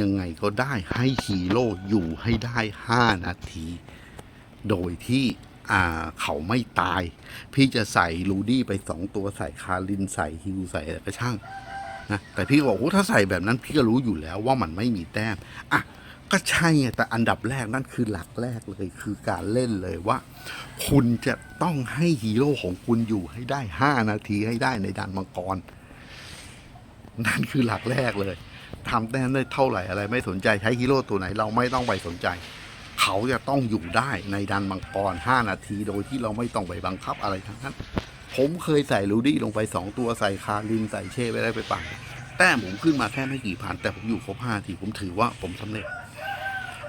ยังไงก็ได้ให้ฮีโร่อยู่ให้ได้ 5 นาที โดยที่เขาไม่ตาย พี่จะใส่ลูดี้ไปสองตัวใส่คารินใส่ฮิวใส่อะไรก็ช่างนะแต่พี่บอกว่าถ้าใส่แบบนั้น พี่ก็รู้อยู่แล้วว่ามันไม่มีแต้มอะก็ใช่ไงแต่อันดับแรกนั่นคือหลักแรกเลยคือการเล่นเลยว่า คุณจะต้องให้ฮีโร่ของคุณอยู่ให้ได้ 5 นาทีให้ได้ในดันมังกร นั่นคือหลักแรกเลย ทำแต้มได้เท่าไหร่อะไรไม่สนใจใช้ฮีโร่ตัวไหนเราไม่ต้องไปสนใจ เขาจะต้องอยู่ได้ในดันมังกร 5 นาทีโดยที่เราไม่ต้องไปบังคับอะไรทั้งนั้น ผมเคยใส่ลูดี้ลงไป 2 ตัวใส่คารินใส่เช่ไปได้ไปปังแต้มผมขึ้นมาแค่ไม่กี่พันแต่ผมอยู่ครบ5นาทีผมถือว่าผมสำเร็จ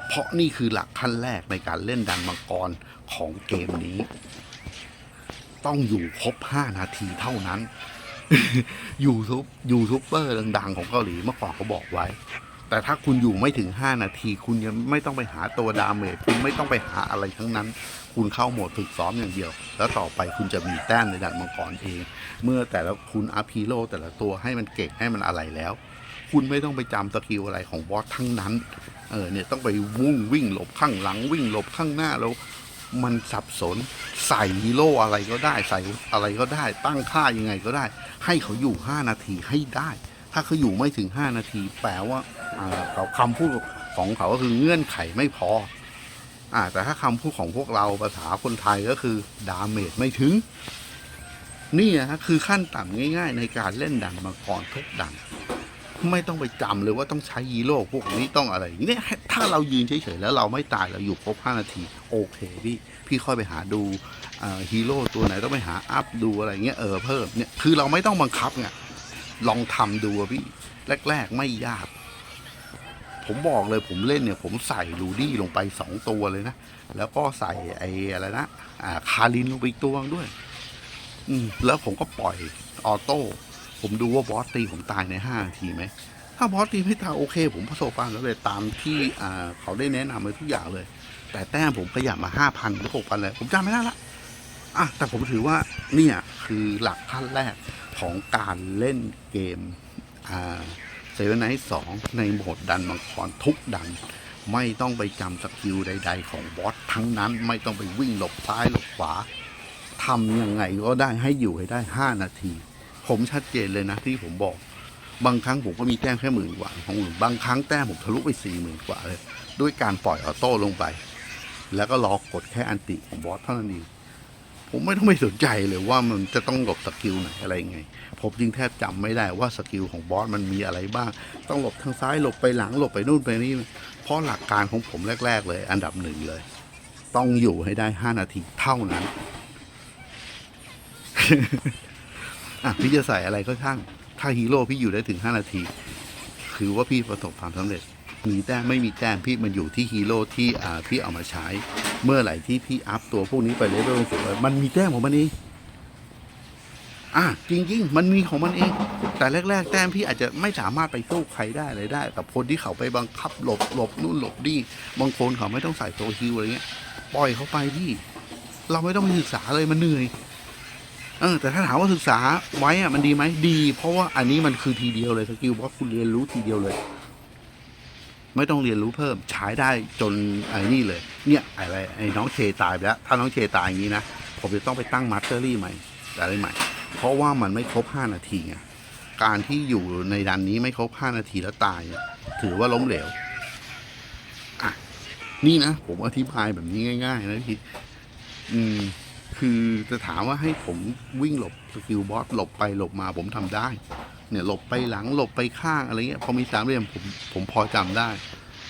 เพราะนี่คือหลักขั้นแรกในการเล่นดันมังกรของเกมนี้ ต้องอยู่ครบ 5 นาทีเท่านั้น ยูทูบยูทูบเบอร์ดังๆ ของเกาหลีเมื่อก่อนเขาบอกไว้ แต่ถ้าคุณอยู่ไม่ถึง 5 นาที คุณยังไม่ต้องไปหาตัวดาเมจคุณไม่ต้องไปหาอะไรทั้งนั้น คุณเข้าโหมดฝึกซ้อมอย่างเดียว แล้วต่อไปคุณจะมีแต้มในดันมังกรเอง เมื่อแต่ละคุณอัพฮีโร่แต่ละตัวให้มันเก่งให้มันอะไรแล้ว คุณไม่ต้องไปจำสกิลอะไรของบอสทั้งนั้นเออเนี่ยต้องไปวุ่งวิ่งหลบข้างหลังวิ่งหลบข้างหน้าแล้ว มันสับสนใส่ฮีโร่อะไรก็ได้ใส่อะไรก็ได้ ตั้งค่ายังไงก็ได้ ให้เขาอยู่ 5 นาทีให้ได้ ถ้าเขาอยู่ไม่ถึง 5 นาที แปลว่าเขาคำพูดของเขาก็คือเงื่อนไขไม่พออ่าแต่ถ้าคำพูดของพวกเราภาษาคนไทยก็คือดาเมจไม่ถึง นี่นะฮะคือขั้นต่ำง่าย ๆ ในการเล่นดันมาก่อนทุกดัน ไม่ต้องไปจำเลยว่าต้องใช้ฮีโร่พวกนี้ต้องอะไรเนี่ยถ้าเรายืนเฉยๆแล้วเราไม่ตายเราอยู่ครบ5นาที โอเคพี่พี่ค่อยไปหาดูฮีโร่ตัวไหนต้องไปหาอัพดูอะไรเงี้ยเออเพิ่มเนี่ยคือเราไม่ต้องบังคับไงลองทำดูพี่แรก ๆ ไม่ยาก ผมบอกเลยผมเล่นเนี่ย ผมใส่ลูดี้ลงไปสองตัวเลยนะ แล้วก็ใส่ไอ้อะไรนะอ่าคารินลงไปอีกตัวด้วย อืมแล้วผมก็ปล่อยออโต้ ผมดูว่าบอสตีผมตายในห้านาทีไหม ถ้าบอสตีไม่ตายโอเค ผมประสบความสำเร็จตามที่เขาได้แนะนำเลยทุกอย่างเลย แต่แต้มผมขยับมาห้าพันหรือหกพันเลยผมจำไม่ได้ละอะแต่ผมถือว่าเนี่ยคือหลักขั้นแรกของการเล่นเกมเซเว่นไนท์สองในโหมดดันมังกรทุกดัน ไม่ต้องไปจำสกิลใด ๆ ของบอสทั้งนั้นไม่ต้องไปวิ่งหลบซ้ายหลบขวาทำยังไงก็ได้ให้อยู่ให้ได้ห้านาที ผมชัดเจนเลยนะที่ผมบอก บางครั้งผมก็มีแต้มแค่หมื่นกว่าของอื่นบางครั้งแต้มผมทะลุไปสี่หมื่นกว่าเลย ด้วยการปล่อยออโต้ลงไป แล้วก็รอกดแค่อันติของบอสเท่านั้นเองผมไม่ต้องไปสนใจเลยว่ามันจะต้องหลบสกิลไหนอะไรยังไง ผมจึงแทบจำไม่ได้ว่าสกิลของบอสมันมีอะไรบ้าง ต้องหลบทางซ้ายหลบไปหลังหลบไปนู่นไปนี่ เพราะหลักการของผมแรก ๆ เลย อันดับหนึ่งเลย ต้องอยู่ให้ได้ห้านาทีเท่านั้น อะพี่จะใส่อะไรก็ช่าง ถ้าฮีโร่พี่อยู่ได้ถึง 5 นาทีคือว่าพี่ประสบความสำเร็จ มีแต้มไม่มีแต้มพี่มันอยู่ที่ฮีโร่ที่อ่าพี่เอามาใช้ เมื่อไหร่ที่พี่อัพตัวพวกนี้ไปเลเวลสูงเลยมันมีแต้มของมันเองอะจริง ๆ มันมีของมันเอง แต่แรก ๆ แต้มพี่อาจจะไม่สามารถไปสู้ใครได้อะไรได้กับคนที่เขาไปบังคับหลบหลบนู่นหลบนี่บางคนเขาไม่ต้องใส่ตัวฮิวอะไรเงี้ยปล่อยเขาไปพี่ เราไม่ต้องไปศึกษาเลยมันเหนื่อย เออแต่ถ้าถามว่าศึกษาไว้อะมันดีไหมดี เพราะว่าอันนี้มันคือทีเดียวเลยสกิลบอสคุณเรียนรู้ทีเดียวเลย ไม่ต้องเรียนรู้เพิ่มใช้ได้จนไอ้นี่เลย เนี่ยอะไรไอ้น้องเชตายไปแล้ว ถ้าน้องเชตายอย่างนี้นะผมจะต้องไปตั้งมาสเตอรี่ใหม่อะไรใหม่ เพราะว่ามันไม่ครบ5นาทีไงการที่อยู่ในดันนี้ไม่ครบ5นาทีแล้วตายเนี่ยถือว่าล้มเหลวอะนี่นะผมอธิบายแบบนี้ง่าย ๆ นะพี่อืม คือจะถามว่าให้ผมวิ่งหลบสกิลบอสหลบไปหลบมาผมทำได้ เนี่ยหลบไปหลังหลบไปข้างอะไรเงี้ยพอมีสามเหลี่ยมผมผมพอจำได้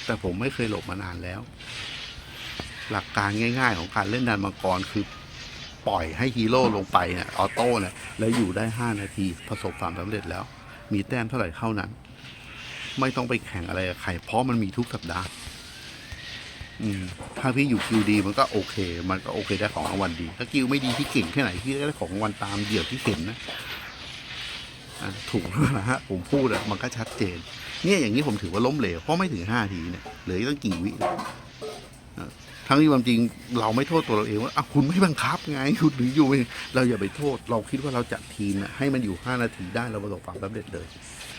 แต่ผมไม่เคยหลบมานานแล้ว หลักการง่าย ๆ ของการเล่นดันมังกรคือปล่อยให้ฮีโร่ลงไปเนี่ยออโต้เนี่ยแล้วอยู่ได้ห้านาทีประสบความสำเร็จแล้ว มีแต้มเท่าไหร่เท่านั้น ไม่ต้องไปแข่งอะไรกับใครเพราะมันมีทุกสัปดาห์ อืมถ้าพี่อยู่คิวดีมันก็โอเค มันก็โอเคได้ของรางวัลดี ถ้าคิวไม่ดีพี่เก่งแค่ไหนพี่ก็ได้ของรางวัลตามเดี่ยวที่เห็นนะถูกแล้วนะฮะผมพูดอะมันก็ชัดเจน เนี่ยอย่างนี้ผมถือว่าล้มเหลวเพราะไม่ถึงห้าทีเนี่ยเหลือตั้งกี่วิทั้งที่ความจริงเราไม่โทษตัวเราเองว่าอะคุณไม่บังคับไงคุณถึงอยู่ไม่เราอย่าไปโทษ เราคิดว่าเราจัดทีมนะให้มันอยู่ห้านาทีได้เราประสบความสำเร็จเลยเอ่อ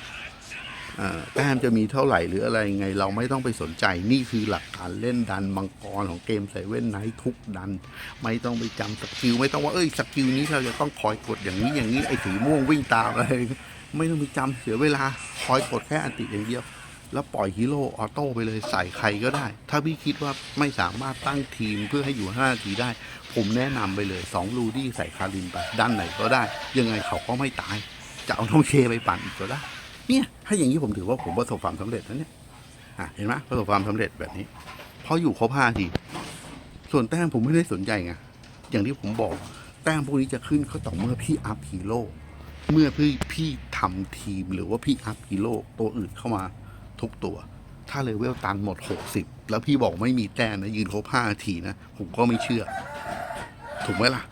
แต้มจะมีเท่าไหร่หรืออะไรยังไง เราไม่ต้องไปสนใจนี่คือหลักการเล่นดันมังกรของเกมไซเว่นไนท์ทุกดัน ไม่ต้องไปจำสกิลไม่ต้องว่าเอ้ยสกิลนี้เราจะต้องคอยกดอย่างนี้อย่างนี้ไอ้สีม่วงวิ่งตามอะไรไม่ต้องไปจำเสียเวลาคอยกดแค่อันติอย่างเดียว แล้วปล่อยฮีโร่ออโต้ไปเลยใส่ใครก็ได้ ถ้าพี่คิดว่าไม่สามารถตั้งทีมเพื่อให้อยู่5นาทีได้ ผมแนะนำไปเลย2ลูดี้ใส่คารินไปด้านไหนก็ได้ ยังไงเขาก็ไม่ตายจะเอาน้องเคไปปั่นอีกก็ได้ เนี่ยถ้าอย่างนี้ผมถือว่าผมประสบความสำเร็จแล้วเนี่ยอะเห็นไหมประสบความสำเร็จแบบนี้เพราะอยู่ครบห้าที ส่วนแต้มผมไม่ได้สนใจไงอย่างที่ผมบอก แต้มพวกนี้จะขึ้นก็ต่อเมื่อพี่อัพฮีโร่เมื่อพี่พี่ทำทีมหรือว่าพี่อัพฮีโร่ตัวอื่นเข้ามาทุกตัว ถ้าเลเวลตันหมด 60 แล้วพี่บอกไม่มีแต้มนะยืนครบ5นาทีนะ ผมก็ไม่เชื่อ ถูกไหมล่ะ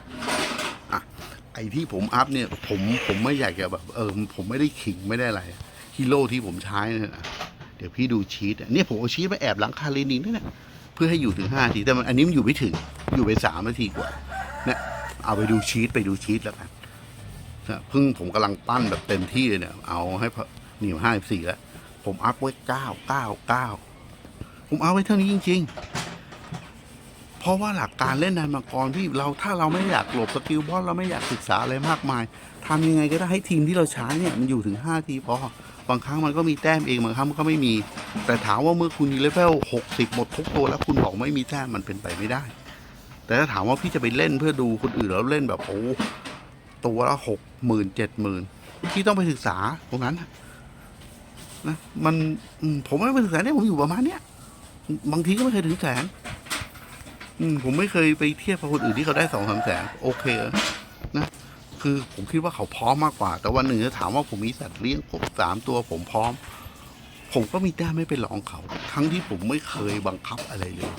ที่ผมอัพเนี่ย ผมผมไม่อยากจะแบบเออผมไม่ได้ขิงไม่ได้อะไรฮีโร่ที่ผมใช้เนี่ยนะเดี๋ยวพี่ดูชีตอะเนี่ยผมเอาชีตมาแอบหลังคาเรนินนี่นะเพื่อให้อยู่ถึง5นาทีแต่มันอันนี้มันอยู่ไม่ถึงอยู่ไป3นาทีกว่าเนี่ยเอาไปดูชีตไปดูชีตแล้วกันะเพิ่งผมกำลังปั้นแบบเต็มที่เลยเนี่ย เอาให้พอนี่ห้าสี่แล้ว ผมอัพไว้เก้าเก้าเก้าผมเอาไว้เท่านี้จริง ๆ เพราะว่าหลักการเล่นนันมังกรพี่เราถ้าเราไม่อยากหลบสกิลบอสเราไม่อยากศึกษาอะไรมากมายทำยังไงก็ได้ให้ทีมที่เราช้เนี่ยมันอยู่ถึง5ทีพอบางครั้งมันก็มีแต้มเองบางครั้งมันก็ไม่มี แต่ถามว่าเมื่อคุณเลเวล60 หมดทุกตัวแล้วคุณบอกไม่มีแต้มมันเป็นไปไม่ได้ แต่ถ้าถามว่าพี่จะไปเล่นเพื่อดูคนอื่นแล้วเล่นแบบโอ้ตัวละหกหมื่นเจ็ดหมื่นพี่ต้องไปศึกษาตรงนั้นนะมันผมไม่ไปศึกษาเนี่ยผมอยู่ประมาณเนี้ยบางทีก็ไม่เคยถึงแสน อืมผมไม่เคยไปเทียบกับคนอื่นที่เขาได้สองสามแสนโอเคนะคือผมคิดว่าเขาพร้อมมากกว่า แต่วันหนึ่งจะถามว่าผมมีสัตว์เลี้ยงผมสามตัวผมพร้อม ผมก็มีแต้ไม่ไปหลองเขา ทั้งที่ผมไม่เคยบังคับอะไรเลย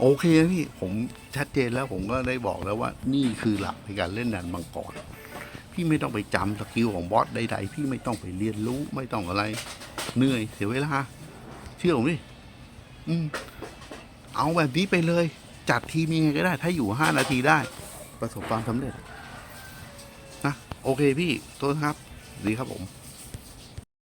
โอเคพี่ผมชัดเจนแล้วผมก็ได้บอกแล้วว่า นี่คือหลักในการเล่นดันมังกรพี่ไม่ต้องไปจำสกิลของบอสใดๆพี่ไม่ต้องไปเรียนรู้ไม่ต้องอะไร เหนื่อยเสียเวลาเชื่อผมดิอืม เอาแบบนี้ไปเลย จัดทีมยังไงก็ได้ ถ้าอยู่ห้านาทีได้ ประสบความสำเร็จนะโอเคพี่โทษนครับ ดีครับผม